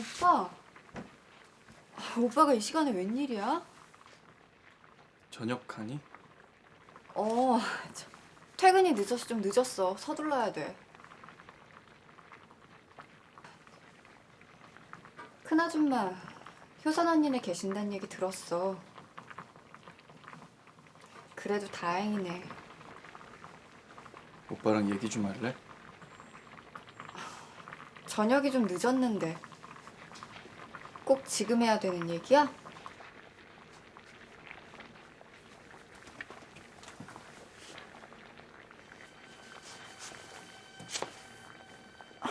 오빠. 아, 오빠가 이 시간에 웬일이야? 저녁 가니? 어, 참, 퇴근이 늦어서 좀 늦었어. 서둘러야 돼. 큰아줌마, 효선 언니네 계신다는 얘기 들었어. 그래도 다행이네. 오빠랑 얘기 좀 할래? 저녁이 좀 늦었는데. 꼭 지금 해야 되는 얘기야? 아,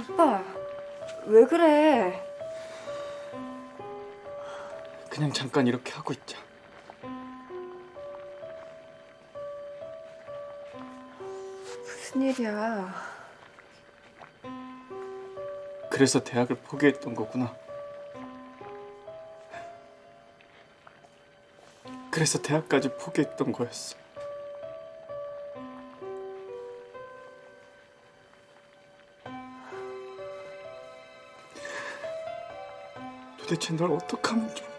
오빠, 왜 그래? 그냥 잠깐 이렇게 하고 있자. 무슨 일이야? 그래서 대학을 포기했던 거구나. 그래서 대학까지 포기했던 거였어. 도대체 널 어떻게 하면 좋니?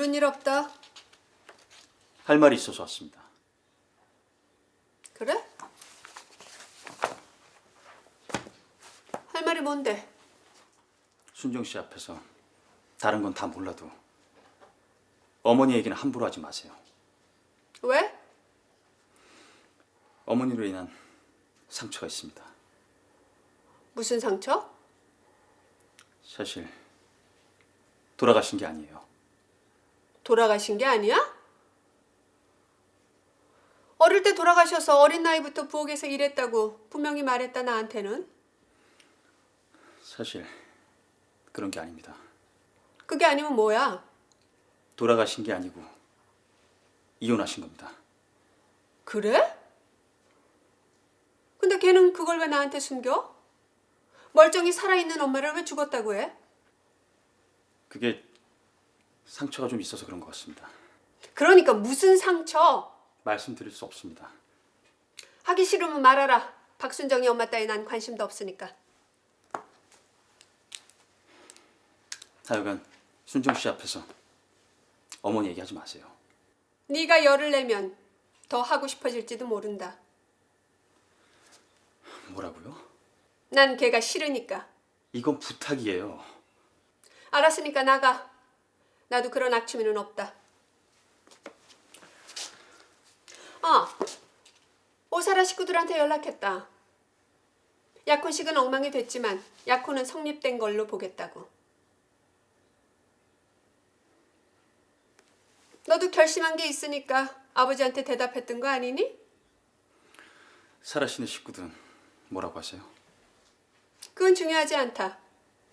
부른 일 없다. 할 말이 있어서 왔습니다. 그래? 할 말이 뭔데? 순정 씨 앞에서 다른 건 다 몰라도 어머니 얘기는 함부로 하지 마세요. 왜? 어머니로 인한 상처가 있습니다. 무슨 상처? 사실 돌아가신 게 아니에요. 돌아가신 게 아니야? 어릴 때 돌아가셔서 어린 나이부터 부엌에서 일했다고 분명히 말했다 나한테는. 사실 그런 게 아닙니다. 그게 아니면 뭐야? 돌아가신 게 아니고 이혼하신 겁니다. 그래? 근데 걔는 그걸 왜 나한테 숨겨? 멀쩡히 살아있는 엄마를 왜 죽었다고 해? 그게 상처가 좀 있어서 그런 것 같습니다. 그러니까 무슨 상처? 말씀드릴 수 없습니다. 하기 싫으면 말하라. 박순정이 엄마 따위 난 관심도 없으니까. 하여간 순정 씨 앞에서 어머니 얘기하지 마세요. 네가 열을 내면 더 하고 싶어질지도 모른다. 뭐라고요? 난 걔가 싫으니까. 이건 부탁이에요. 알았으니까 나가. 나도 그런 악취미는 없다. 아, 오사라 식구들한테 연락했다. 약혼식은 엉망이 됐지만 약혼은 성립된 걸로 보겠다고. 너도 결심한 게 있으니까 아버지한테 대답했던 거 아니니? 사라 씨네 식구들은 뭐라고 하세요? 그건 중요하지 않다.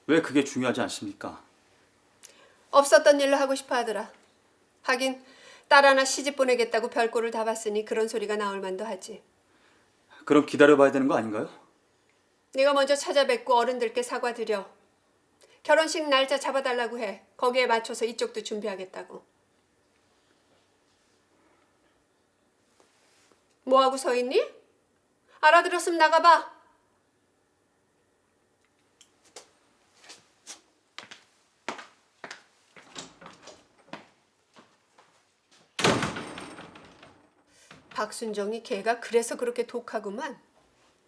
왜 그게 중요하지 않습니까? 없었던 일로 하고 싶어 하더라. 하긴 딸 하나 시집 보내겠다고 별꼴을 다 봤으니 그런 소리가 나올 만도 하지. 그럼 기다려봐야 되는 거 아닌가요? 네가 먼저 찾아뵙고 어른들께 사과드려. 결혼식 날짜 잡아달라고 해. 거기에 맞춰서 이쪽도 준비하겠다고. 뭐하고 서 있니? 알아들었으면 나가봐. 박순정이 걔가 그래서 그렇게 독하구만.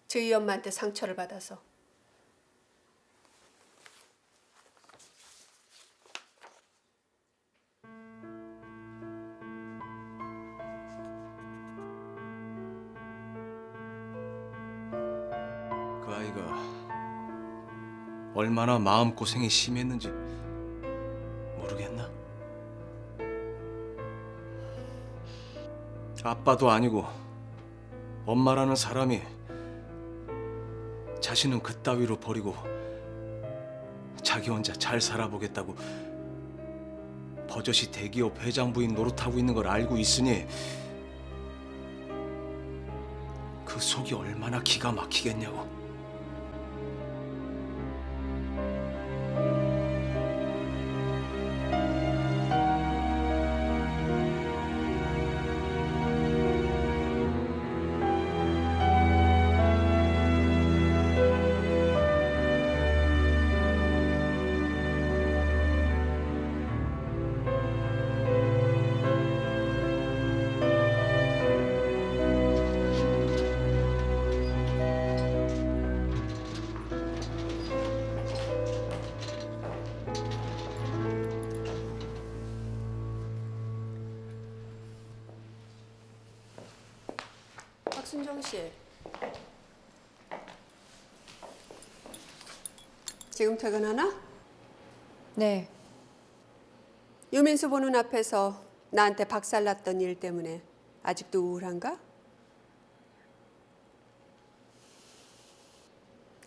저희 엄마한테 상처를 받아서. 그 아이가 얼마나 마음고생이 심했는지 아빠도 아니고 엄마라는 사람이 자신은 그따위로 버리고 자기 혼자 잘 살아보겠다고 버젓이 대기업 회장 부인 노릇하고 있는 걸 알고 있으니 그 속이 얼마나 기가 막히겠냐고. 씨. 지금 퇴근하나? 네. 유민수 보는 앞에서 나한테 박살났던 일 때문에 아직도 우울한가?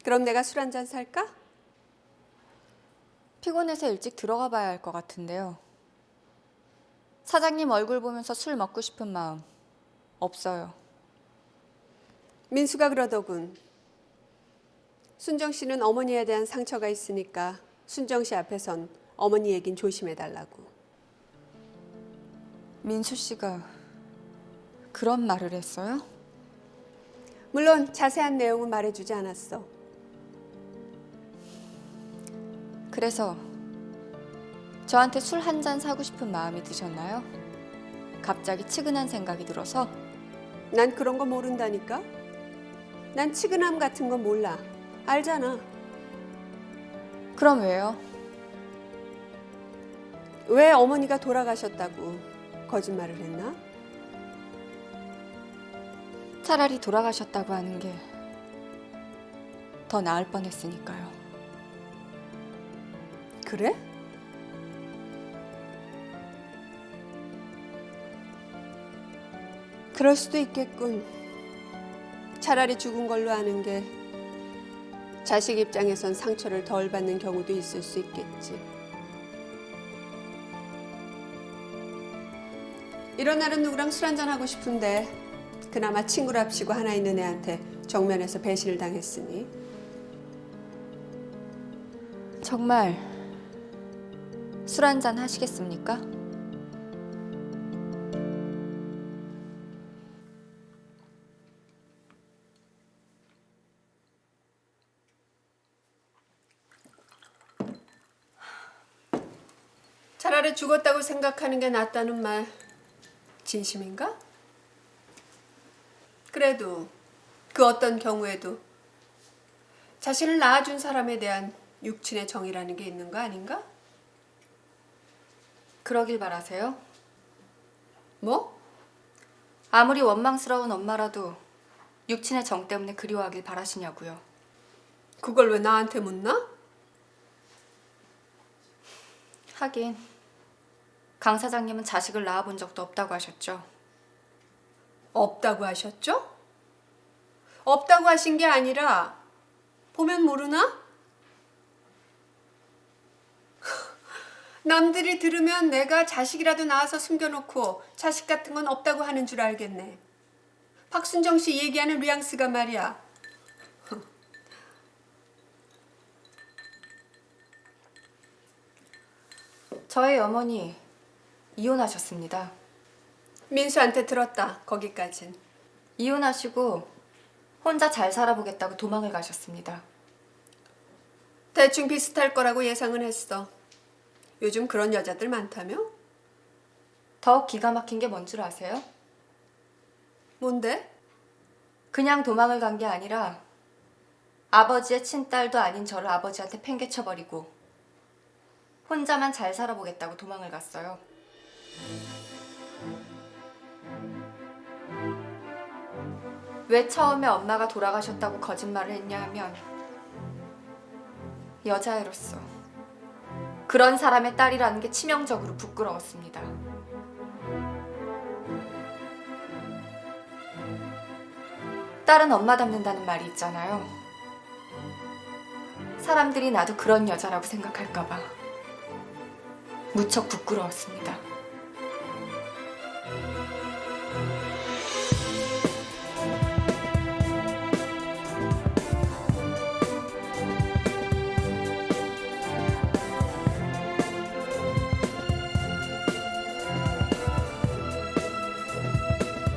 그럼 내가 술 한 잔 살까? 피곤해서 일찍 들어가 봐야 할 것 같은데요. 사장님 얼굴 보면서 술 먹고 싶은 마음 없어요. 민수가 그러더군. 순정 씨는 어머니에 대한 상처가 있으니까 순정 씨 앞에선 어머니 얘긴 조심해 달라고. 민수 씨가 그런 말을 했어요? 물론 자세한 내용은 말해주지 않았어. 그래서 저한테 술 한 잔 사고 싶은 마음이 드셨나요? 갑자기 측은한 생각이 들어서 난 그런 거 모른다니까. 난 치근함 같은 거 몰라. 알잖아. 그럼 왜요? 왜 어머니가 돌아가셨다고 거짓말을 했나? 차라리 돌아가셨다고 하는 게 더 나을 뻔했으니까요. 그래? 그럴 수도 있겠군. 차라리 죽은 걸로 아는 게 자식 입장에선 상처를 덜 받는 경우도 있을 수 있겠지. 이런 날은 누구랑 술 한잔 하고 싶은데 그나마 친구랍시고 하나 있는 애한테 정면에서 배신을 당했으니 정말 술 한잔 하시겠습니까? 차라리 죽었다고 생각하는 게 낫다는 말 진심인가? 그래도 그 어떤 경우에도 자신을 낳아준 사람에 대한 육친의 정이라는 게 있는 거 아닌가? 그러길 바라세요. 뭐? 아무리 원망스러운 엄마라도 육친의 정 때문에 그리워하길 바라시냐고요. 그걸 왜 나한테 묻나? 하긴 강 사장님은 자식을 낳아본 적도 없다고 하셨죠. 없다고 하셨죠? 없다고 하신 게 아니라 보면 모르나? 남들이 들으면 내가 자식이라도 낳아서 숨겨놓고 자식 같은 건 없다고 하는 줄 알겠네. 박순정 씨 얘기하는 뉘앙스가 말이야. 저희 어머니 이혼하셨습니다. 민수한테 들었다. 거기까진. 이혼하시고 혼자 잘 살아보겠다고 도망을 가셨습니다. 대충 비슷할 거라고 예상은 했어. 요즘 그런 여자들 많다며? 더 기가 막힌 게 뭔 줄 아세요? 뭔데? 그냥 도망을 간 게 아니라 아버지의 친딸도 아닌 저를 아버지한테 팽개쳐버리고 혼자만 잘 살아보겠다고 도망을 갔어요. 왜 처음에 엄마가 돌아가셨다고 거짓말을 했냐 하면 여자애로서 그런 사람의 딸이라는 게 치명적으로 부끄러웠습니다. 딸은 엄마 닮는다는 말이 있잖아요. 사람들이 나도 그런 여자라고 생각할까봐 무척 부끄러웠습니다.